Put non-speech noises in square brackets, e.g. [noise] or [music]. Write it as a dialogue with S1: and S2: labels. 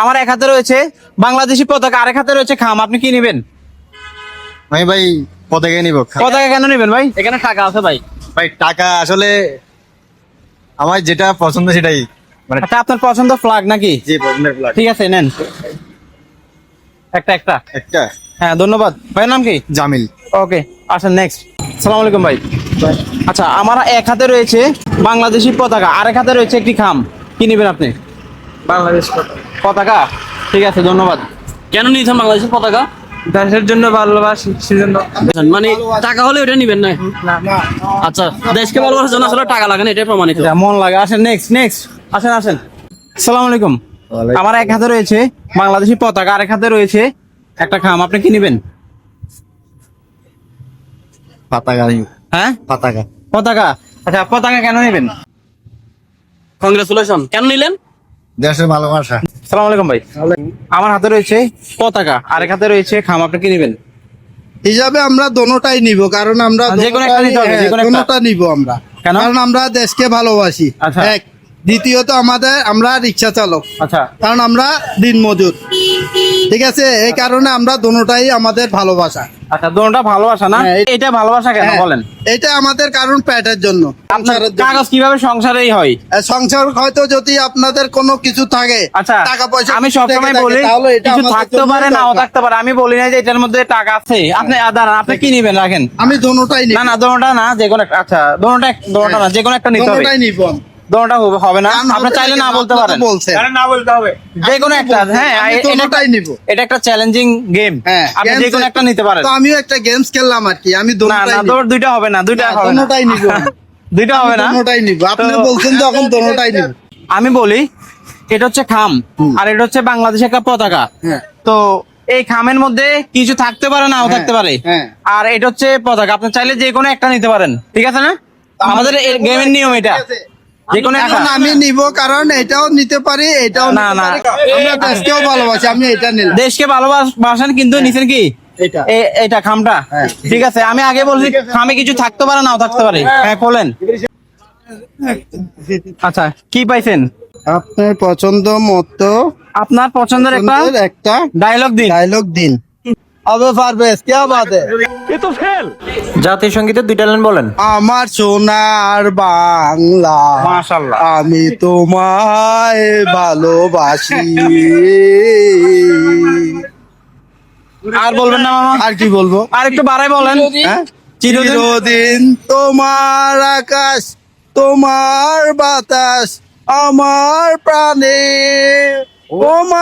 S1: আমার এক হাতে রয়েছে বাংলাদেশি পতাকা আরেক হাতে রয়েছে খাম। আপনি কি নেবেন?
S2: আমি ভাই পতাকা নিব।
S1: পতাকা কেন নেবেন ভাই?
S3: এখানে টাকা আছে ভাই।
S2: ভাই টাকা আসলে আমার যেটা পছন্দ সেটাই। মানে
S1: আচ্ছা আপনার পছন্দ ফ্ল্যাগ নাকি?
S2: যে পছন্দের flag।
S1: ঠিক আছে নেন। একটা একটা।
S2: একটা।
S1: হ্যাঁ ধন্যবাদ। ভাইয়ের নাম কি?
S2: জামিল।
S1: ওকে আসেন নেক্সট সালাম আলাইকুম ভাই। আচ্ছা আমার এক হাতে রয়েছে বাংলাদেশি পতাকা আরেক হাতে রয়েছে একটি খাম। কি নেবেন আপনি?
S3: বাংলাদেশ
S1: পতাকা। ঠিক আছে ধন্যবাদ।
S3: কেন নিয়েছেন বাংলাদেশের পতাকা?
S1: দেশের জন্য ভালোবাসি সেজন্য।
S3: মানে টাকা হলে ওটা নিবেন না? আচ্ছা দেশকে ভালোবাসার জন্য আসলে টাকা লাগে না এটাই প্রমাণিত।
S1: মন লাগে। আসেন নেক্সট নেক্সট আসেন আসেন। সালাম আলাইকুম। আমার এক হাতে রয়েছে বাংলাদেশি পতাকা আরেক হাতে রয়েছে একটা খাম। আপনি কি নেবেন?
S2: পতাকা
S1: হ্যাঁ?
S2: পতাকা।
S1: পতাকা। আচ্ছা পতাকা কেন নেবেন?
S3: কংগ্রেচুলেশন কেন নিলেন?
S2: দেশের ভালোবাসা
S1: সালাম আলাইকুম ভাই আমার হাতে রয়েছে পতাকা আরেক হাতে রয়েছে খাম আপনি কি নেবেন
S4: হিসাবে আমরা দোনোটাই নিব কারণ আমরা
S1: যে কোনো একটা নিতে হবে,
S4: দোনোটাই-
S1: যে কোনো একটা।
S4: দোনোটা নিব আমরা? কারণ আমরা দেশকে ভালোবাসি
S1: আচ্ছা।
S4: এক দ্বিতীয়ত আমাদের আমরা রিক্সা চালক।
S1: আচ্ছা।
S4: কারণ আমরা দিন মজুর। ঠিক আছে? এই কারণে আমরা দোনোটাই আমাদের ভালোবাসা।
S1: আচ্ছা দোনোটা ভালোবাসা না?
S4: হ্যাঁ,
S1: এটা ভালোবাসা কেন?
S4: হ্যাঁ,
S1: বলেন।
S4: এটা আমাদের কারণ পেটের জন্য।
S1: কাগজ কীভাবে সংসারেই হয়?
S4: সংসার হয়তো যদি আপনাদের কোনো কিছু থাকে
S1: আচ্ছা
S4: টাকা পয়সা
S1: আমি সবসময় বলি কিছু থাকতে পারে নাও থাকতে পারে। আমি বলি না যে এটার মধ্যে টাকা আছে। আপনি আ, দাঁড়ান আপনি কি নেবেন? রাখেন।
S4: আমি দোনোটাই নিব।
S1: না না দোনোটা না যে কোনো একটা আচ্ছা দোনোটা এক- দোনোটা না যে কোনো একটা নিতে হবে।
S4: নিব। আমি।
S1: দোনোটা হবে- হবে না। আপনি চাইলে না বলতে
S4: আপনি তো
S1: পারেন।
S4: বলছেন।
S1: যে কোনো একটা হ্যাঁ
S4: নিব।
S1: এটা একটা চ্যালেঞ্জিং গেম
S4: হ্যাঁ
S1: আপনি যে কোনো একটা নিতে পারেন।
S4: তো আমিও একটা গেমস খেললাম আর কি আমি দোনোটাই
S1: না তোর দুইটা হবে না দুইটা হবে না।
S4: দোনোটাই নিব। [laughs]
S1: দুইটা হবে না।
S4: দোনোটাই নিব। আপনি
S1: তো-
S4: বলছেন দোনোটাই নিব।
S1: আমি বলি এটা হচ্ছে খাম আর এটা হচ্ছে বাংলাদেশের একটা পতাকা।
S4: হ্যাঁ।
S1: তো এই খামের মধ্যে কিছু থাকতে পারে নাও
S4: হ্যাঁ,
S1: থাকতে পারে।
S4: হ্যাঁ।
S1: আর এটা হচ্ছে পতাকা। আপনি চাইলে যে কোনো একটা নিতে পারেন। ঠিক আছে না? আমাদের গেমের নিয়ম এটা।
S4: আমি নিব কারণ এটাও নিতে পারি এটাও
S1: না, না।
S4: আমরা দেশকেও ভালোবাসি আমি এটা নিলাম।
S1: দেশকে ভালোবাসেন কিন্তু নিছেন কি? এটা। খামটা।
S4: হ্যাঁ।
S1: ঠিক আছে আমি আগে বলছি খামে কিছু থাকতে পারে নাও থাকতে পারে। হ্যাঁ। বলেন আচ্ছা কি পাইছেন?
S4: আপনার পছন্দ মতো
S1: আপনার পছন্দের একটা
S4: পছন্দের একটা
S1: ডায়লগ দিন।
S4: ডায়লগ দিন। আবে পারবেশ কে বাদে
S1: জাতীয় সঙ্গীতের দুইটা লাইন বলেন।
S4: আমার সোনার বাংলা
S1: মাশাআল্লাহ।
S4: আমি তোমায় ভালোবাসি।
S1: আর বলবেন না মামা?
S4: আর কি বলব?
S1: আর একটু বাড়াই বলেন।
S4: হ্যাঁ?
S1: চিরদিন?
S4: চিরদিন তোমার আকাশ তোমার বাতাস আমার প্রাণে ও মা